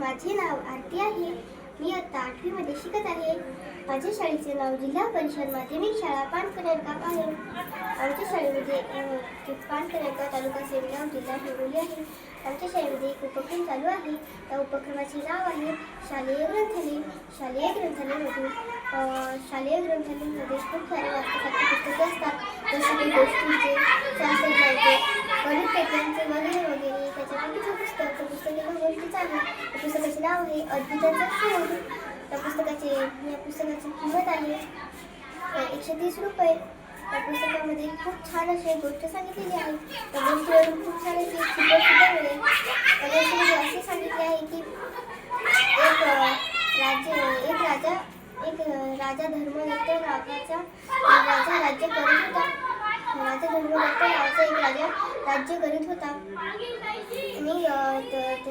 माझे नाव आरती आहे. मी आता आठवीमध्ये शिकत आहे. माझ्या शाळेचे नाव जिल्हा परिषद माध्यमिक शाळा पानकनेरगाव आहे. आमच्या शाळेमध्ये अ, तालुका सेनगाव जिल्हा हिंगोली आहे. आमच्या शाळेमध्ये एक उपक्रम चालू आहे. त्या उपक्रमाचे नाव आहे शालेय ग्रंथालय. शालेय ग्रंथालयमधून शालेय ग्रंथालयमध्ये खूप सारे वाचण्यासाठी पुस्तके असतात. जसे की गोष्टींचे शास्त्रज्ञांचे गणित पेट्यांचे वगैरे वगैरे त्याच्यामध्ये पुस्तक पुस्तके पुस्तकाला गोष्टीचं आहे पुस्तकाचे नाव आहे अद्भुताचा शोध. त्या पुस्तकाचे या पुस्तकाची किंमत आहे. एकशे तीस रुपये. त्या पुस्तकामध्ये खूप छान अशी गोष्ट सांगितलेली आहे. त्या गोष्टीवरून खूप छान अशी सुद्धा मिळेल. त्या गोष्टीमध्ये असे सांगितले आहे की एक राज्य एक राजा एक राजा धर्मदत्त नावाचा राजा राज्य करत होता. माझा राजा डॉक्टर नावाचा एक राजा राज्य करीत होता. आणि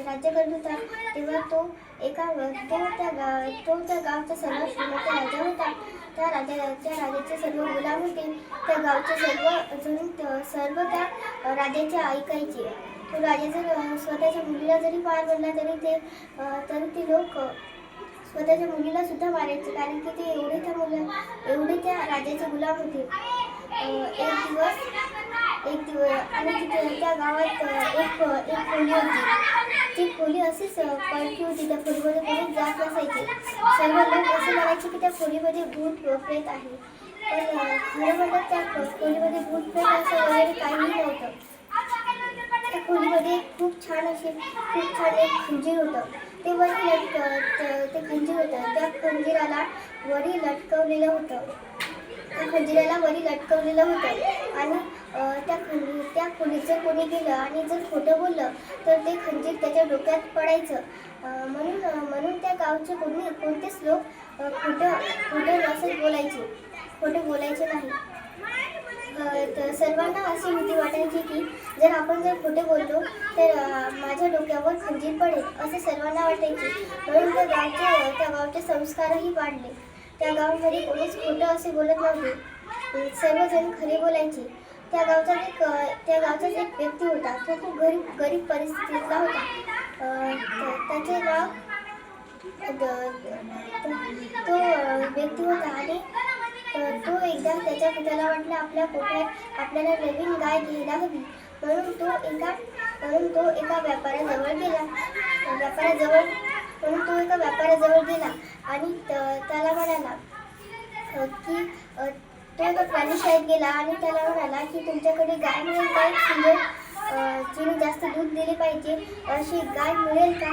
राज्य करीत होता. तेव्हा तो एका तो त्या गा तो त्या गावचा सर्व श्रीमंत राजा होता. त्या राजा त्या राजाचे सर्व गुलाम होते. त्या गावचे सर्व जण त- सर्व त्या राजाचे ऐकायचे तो राजा जर स्वतःच्या मुलीला जरी पार बनला तरी ते तरी ते लोक स्वतःच्या मुलीला सुद्धा मारायचे. कारण की ते एवढे त्या मुलं एवढे त्या राजाचे गुलाम होते. एक दिवस एक दिवस आणि तिथे त्या गावात एक एक खोली होती. ती खोली अशीच अ, पडकी होती. त्या खोलीमध्ये कोणीच जात नसायचे. सर्व लोक असे म्हणायचे की त्या खोलीमध्ये भूत प्रेत आहे. पण खरं म्हणतात त्या खोलीमध्ये भूत प्रेत असं वगैरे काहीही नव्हतं. त्या खोलीमध्ये खूप छान असे खूप छान एक खंजीर होतं. ते वर लटक ते खंजीर होतं. त्या खंजीराला वरी लटकवलेलं होतं. त्या खंजिराला वरी लटकवलेलं होतं. आणि त्या खंजीर त्या खोलीचं कोणी गेलं आणि जर खोटं बोललं तर ते खंजीर त्याच्या डोक्यात पडायचं. म्हणून म्हणून त्या गावचे कोणी कोणतेच लोक खोटं खोटं नसत बोलायचे. खोटं बोलायचे नाही. तर सर्वांना अशी भीती वाटायची की जर आपण जर खोटे बोललो तर माझ्या डोक्यावर खंजीर पडेल असे सर्वांना वाटायचे. म्हणून त्या गावचे त्या गावचे संस्कारही वाढले. त्या गावामध्ये कोणीच खोटं असे बोलत नव्हते सर्वजण खरे बोलायचे. त्या गावचा एक त्या गावचाच एक व्यक्ती होता. तो खूप गरीब गरीब परिस्थितीतला होता. त्याचे नाव द- तो व्यक्ती होता आणि तो एकदा त्याच्या त्याला वाटलं आपल्या पोट्यात आपल्याला नवीन गाय घ्यायला हवी. म्हणून तो एका म्हणून तो एका व्यापाऱ्याजवळ गेला. व्यापाऱ्याजवळ म्हणून तो एका व्यापाऱ्याजवळ गेला आणि त- त्याला म्हणाला की तो एका प्राणीशाळेत गेला आणि त्याला म्हणाला की तुमच्याकडे गाय मिळेल का एक तिने जास्त दूध दिले पाहिजे अशी गाय मिळेल का?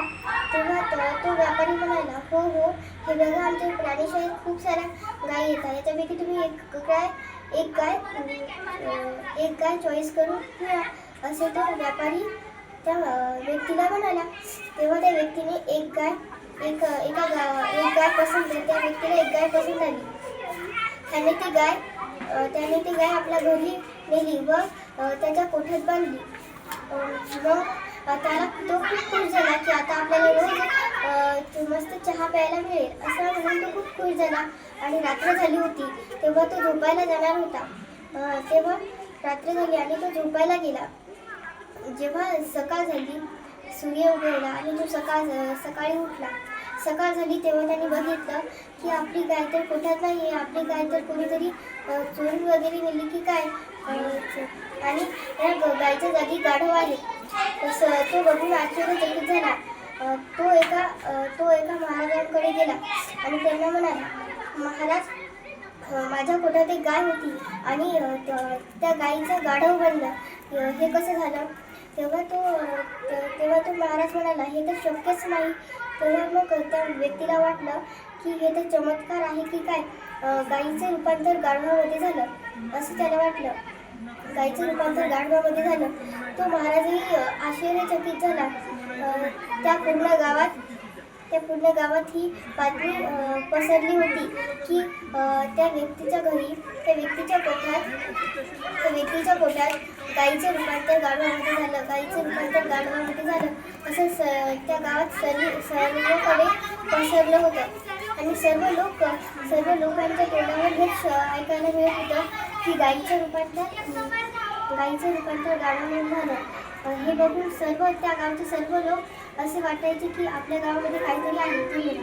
तेव्हा तो- तो व्यापारी म्हणाला हो हो हे बघा आमच्या प्राणीशाळेत खूप साऱ्या गायी येतात. याच्यापैकी तुम्ही एक गाय एक गाय एक गाय चॉईस करून घ्या असे तो व्यापारी त्या व्यक्तीला म्हणाला. तेव्हा त्या व्यक्तीने एक गाय एक एका गा एक गाय पसंत त्या व्यक्तीला एक गाय पसंत आली. त्याने ती गाय त्याने ती गाय आपल्या घरी नेली व त्याच्या कोठ्यात बांधली. मग त्याला तो खूप खुश झाला की आता आपल्याला रोज मस्त चहा प्यायला मिळेल असं म्हणून तो खूप खुश झाला आणि रात्र झाली होती. तेव्हा तो झोपायला जाणार होता. तेव्हा रात्र झाली आणि तो झोपायला गेला. जेव्हा सकाळ झाली सूर्य उगवला आणि तो सकाळ सकाळी उठला. सकाळ झाली तेव्हा त्यांनी बघितलं की आपली गाय तर पोटात नाही आहे आपली गाय तर कोणीतरी चोरून वगैरे नेली की काय? आणि त्या ग- गायच्या जागी गाढव आहे. तसं तो बघून आश्चर्यचकित झाला. तो एका तो एका महाराजांकडे गेला आणि त्यांना म्हणाला महाराज माझ्या पोटात एक गाय होती आणि त्या गायीचं गाढव बनलं. हे कसं झालं? तेव्हा तो तेव्हा तो महाराज म्हणाला हे तर शक्यच नाही. तेव्हा मग त्या व्यक्तीला वाटलं की हे तर चमत्कार आहे की काय गाईचं रूपांतर गाढवामध्ये झालं असं त्याला वाटलं. गाईचं रूपांतर गाढवामध्ये झालं. तो महाराजही आश्चर्यचकित झाला. त्या पूर्ण गावात त्या पूर्ण गावात ही बातमी पसरली होती की त्या व्यक्तीच्या घरी त्या व्यक्तीच्या पोटात त्या व्यक्तीच्या पोटात गाईचे रूपांतर गाढवामध्ये झालं गाईचे रूपांतर गाढवामध्ये झालं. असं स त्या गावात सर्व सर्वकडे पसरलं होतं. आणि सर्व लोक सर्व लोकांच्या तोंडावर हेच ऐकायला मिळत होतं की गाईच्या रूपांतर गाईचं रूपांतर गाढवामध्ये झालं. हे बघून सर्व त्या गावचे सर्व लोक असे वाटायचे की आपल्या गावामध्ये काहीतरी आहे ते